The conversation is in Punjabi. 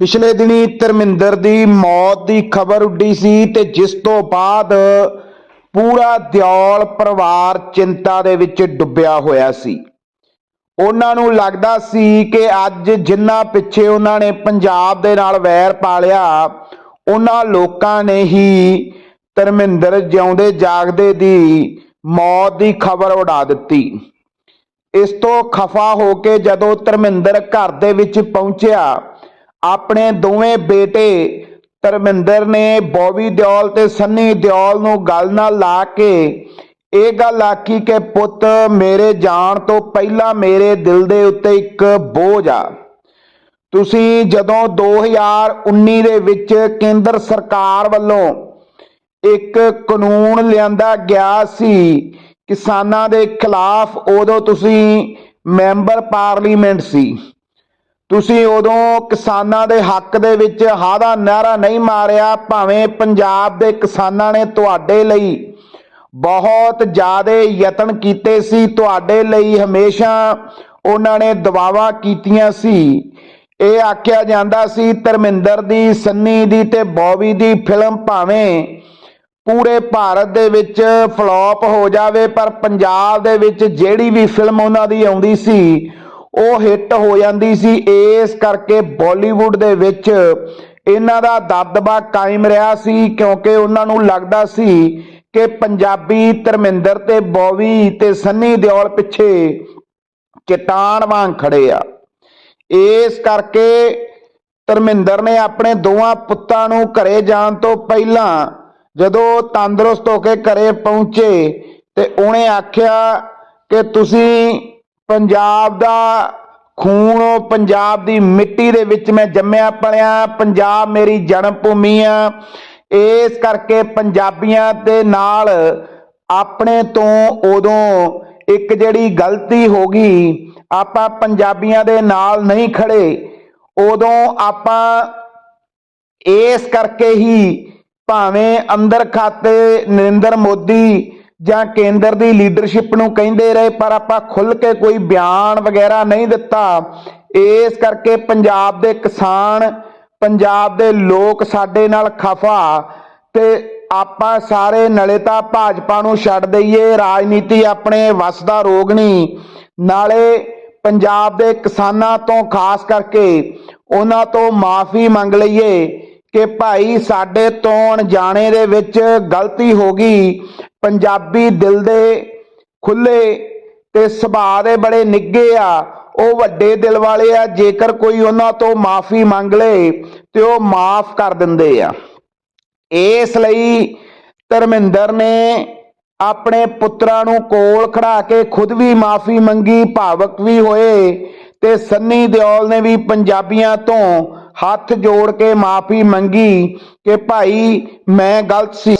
ਪਿਛਲੇ ਦਿਨੀ ਧਰਮਿੰਦਰ ਦੀ ਮੌਤ ਦੀ ਖਬਰ ਉੱਡੀ ਸੀ ਤੇ ਜਿਸ ਤੋਂ ਬਾਅਦ ਪੂਰਾ ਦਿਓਲ ਪਰਿਵਾਰ ਚਿੰਤਾ ਦੇ ਵਿੱਚ ਡੁੱਬਿਆ ਹੋਇਆ ਸੀ। ਉਹਨਾਂ ਨੂੰ ਲੱਗਦਾ ਸੀ ਕਿ ਅੱਜ ਜਿੰਨਾ ਪਿੱਛੇ ਉਹਨਾਂ ਨੇ ਪੰਜਾਬ ਦੇ ਨਾਲ ਵੈਰ ਪਾਲਿਆ, ਉਹਨਾਂ ਲੋਕਾਂ ਨੇ ਹੀ ਧਰਮਿੰਦਰ ਜਿਉਂਦੇ ਜਾਗਦੇ ਦੀ ਮੌਤ ਦੀ ਖਬਰ ਉਡਾ ਦਿੱਤੀ। ਇਸ ਤੋਂ ਖਫਾ ਹੋ ਕੇ ਜਦੋਂ ਧਰਮਿੰਦਰ ਘਰ ਦੇ ਵਿੱਚ ਪਹੁੰਚਿਆ ਆਪਣੇ ਦੋਵੇਂ ਬੇਟੇ ਧਰਮਿੰਦਰ ਨੇ ਬੋਬੀ ਦਿਓਲ ਤੇ ਸੰਨੀ ਦਿਓਲ ਨੂੰ ਗੱਲ ਨਾਲ ਲਾ ਕੇ ਇਹ ਗੱਲ ਆਖੀ ਕਿ ਪੁੱਤ, ਮੇਰੇ ਜਾਣ ਤੋਂ ਪਹਿਲਾਂ ਮੇਰੇ ਦਿਲ ਦੇ ਉੱਤੇ ਇੱਕ ਬੋਝ ਆ। ਤੁਸੀਂ ਜਦੋਂ 2019 ਦੇ ਵਿੱਚ ਕੇਂਦਰ ਸਰਕਾਰ ਵੱਲੋਂ ਇੱਕ ਕਾਨੂੰਨ ਲਿਆਂਦਾ ਗਿਆ ਸੀ, ਕਿਸਾਨਾਂ ਦੇ ਖਿਲਾਫ ਉਦੋਂ ਤੁਸੀਂ ਮੈਂਬਰ ਪਾਰਲੀਮੈਂਟ ਸੀ। ਤੁਸੀਂ ਉਦੋਂ ਕਿਸਾਨਾਂ ਦੇ ਹੱਕ ਦੇ ਵਿੱਚ ਹਾ ਦਾ ਨਾਰਾ ਨਹੀਂ ਮਾਰਿਆ, ਭਾਵੇਂ ਪੰਜਾਬ ਦੇ ਕਿਸਾਨਾਂ ਨੇ ਤੁਹਾਡੇ ਲਈ ਬਹੁਤ ਜ਼ਿਆਦਾ ਯਤਨ ਕੀਤੇ ਸੀ, ਤੁਹਾਡੇ ਲਈ ਹਮੇਸ਼ਾ ਉਹਨਾਂ ਨੇ ਦਵਾਵਾ ਕੀਤੀਆਂ ਸੀ। ਇਹ ਆਖਿਆ ਜਾਂਦਾ ਸੀ, ਧਰਮਿੰਦਰ ਦੀ, ਸੰਨੀ ਦੀ ਤੇ ਬੌਬੀ ਦੀ ਫਿਲਮ ਭਾਵੇਂ ਪੂਰੇ ਭਾਰਤ ਦੇ ਵਿੱਚ ਫਲॉप ਹੋ ਜਾਵੇ, ਪਰ ਪੰਜਾਬ ਦੇ ਵਿੱਚ ਜਿਹੜੀ ਵੀ ਫਿਲਮ ਉਹਨਾਂ ਦੀ ਆਉਂਦੀ ਸੀ ਉਹ ਹਿੱਟ ਹੋ ਜਾਂਦੀ ਸੀ। ਇਸ ਕਰਕੇ ਬਾਲੀਵੁੱਡ ਦੇ ਵਿੱਚ ਇਹਨਾਂ ਦਾ ਦਬਦਬਾ ਕਾਇਮ ਰਿਹਾ ਸੀ ਕਿਉਂਕਿ ਉਹਨਾਂ ਨੂੰ ਲੱਗਦਾ ਸੀ ਕਿ ਪੰਜਾਬੀ ਧਰਮਿੰਦਰ ਤੇ ਬੋਵੀ ਤੇ ਸੰਨੀ ਦਿਓਲ ਪਿੱਛੇ ਚਟਾਨ ਵਾਂਗ ਖੜੇ ਆ। ਇਸ ਕਰਕੇ ਧਰਮਿੰਦਰ ਨੇ ਆਪਣੇ ਦੋਵਾਂ ਪੁੱਤਾਂ ਨੂੰ ਘਰੇ ਜਾਣ ਤੋਂ ਪਹਿਲਾਂ ਜਦੋਂ ਤੰਦਰੁਸਤ ਹੋ ਕੇ ਘਰੇ ਪਹੁੰਚੇ ਤੇ ਉਹਨੇ ਆਖਿਆ ਕਿ ਤੁਸੀਂ ਪੰਜਾਬ ਦਾ ਖੂਨ ਪੰਜਾਬ ਦੀ ਮਿੱਟੀ ਦੇ ਵਿੱਚ ਮੈਂ ਜੰਮਿਆ, ਪਲਿਆ, ਪੰਜਾਬ ਮੇਰੀ ਜਨਮ ਭੂਮੀ ਆ। ਇਸ ਕਰਕੇ ਪੰਜਾਬੀਆਂ ਦੇ ਨਾਲ ਆਪਣੇ ਤੋਂ ਉਦੋਂ ਇੱਕ ਜਿਹੜੀ ਗਲਤੀ ਹੋ ਗਈ, ਆਪਾਂ ਪੰਜਾਬੀਆਂ ਦੇ ਨਾਲ ਨਹੀਂ ਖੜੇ। ਉਦੋਂ ਆਪਾਂ ਇਸ ਕਰਕੇ ਹੀ ਭਾਵੇਂ ਅੰਦਰ ਖਾਤੇ ਨਰਿੰਦਰ ਮੋਦੀ ਜਾਂ ਕੇਂਦਰ ਦੀ ਲੀਡਰਸ਼ਿਪ ਨੂੰ ਕਹਿੰਦੇ ਰਹੇ, ਪਰ ਆਪਾਂ ਖੁੱਲ ਕੇ ਕੋਈ ਬਿਆਨ ਵਗੈਰਾ ਨਹੀਂ ਦਿੱਤਾ। ਇਸ ਕਰਕੇ ਪੰਜਾਬ ਦੇ ਕਿਸਾਨ, ਪੰਜਾਬ ਦੇ ਲੋਕ ਸਾਡੇ ਨਾਲ ਖਫਾ ਤੇ ਆਪਾਂ ਸਾਰੇ ਨਲੇ ਤਾਂ ਭਾਜਪਾ ਨੂੰ ਛੱਡ ਦਈਏ, ਰਾਜਨੀਤੀ ਆਪਣੇ ਵੱਸ ਦਾ ਰੋਗ ਨਹੀਂ। ਨਾਲੇ ਪੰਜਾਬ ਦੇ ਕਿਸਾਨਾਂ ਤੋਂ ਖਾਸ ਕਰਕੇ ਉਹਨਾਂ ਤੋਂ ਮਾਫੀ ਮੰਗ ਲਈਏ। ਕਿ ਭਾਈ ਸਾਡੇ ਤੋਂ ਅਣਜਾਣੇ ਦੇ ਵਿੱਚ ਗਲਤੀ ਹੋ ਗਈ। ਪੰਜਾਬੀ ਦਿਲ ਦੇ ਖੁੱਲੇ ਤੇ ਸੁਭਾਅ ਦੇ ਬੜੇ ਨਿੱਗੇ ਆ। ਉਹ ਵੱਡੇ ਦਿਲ ਵਾਲੇ ਆ, ਜੇਕਰ ਕੋਈ ਉਹਨਾਂ ਤੋਂ ਮਾਫੀ ਮੰਗ ਲੇ ਤੇ ਉਹ ਮਾਫ ਕਰ ਦਿੰਦੇ ਆ। ਇਸ ਲਈ ਧਰਮਿੰਦਰ ਨੇ ਆਪਣੇ ਪੁੱਤਰਾਂ ਨੂੰ ਕੋਲ ਖੜਾ ਕੇ ਖੁਦ ਵੀ ਮਾਫੀ ਮੰਗੀ, ਭਾਵਕ ਵੀ ਹੋਏ ਤੇ ਸੰਨੀ ਦਿਓਲ ਨੇ ਵੀ ਪੰਜਾਬੀਆਂ ਤੋਂ ਹੱਥ ਜੋੜ ਕੇ ਮਾਫੀ ਮੰਗੀ ਕਿ ਭਾਈ ਮੈਂ ਗਲਤ ਸੀ।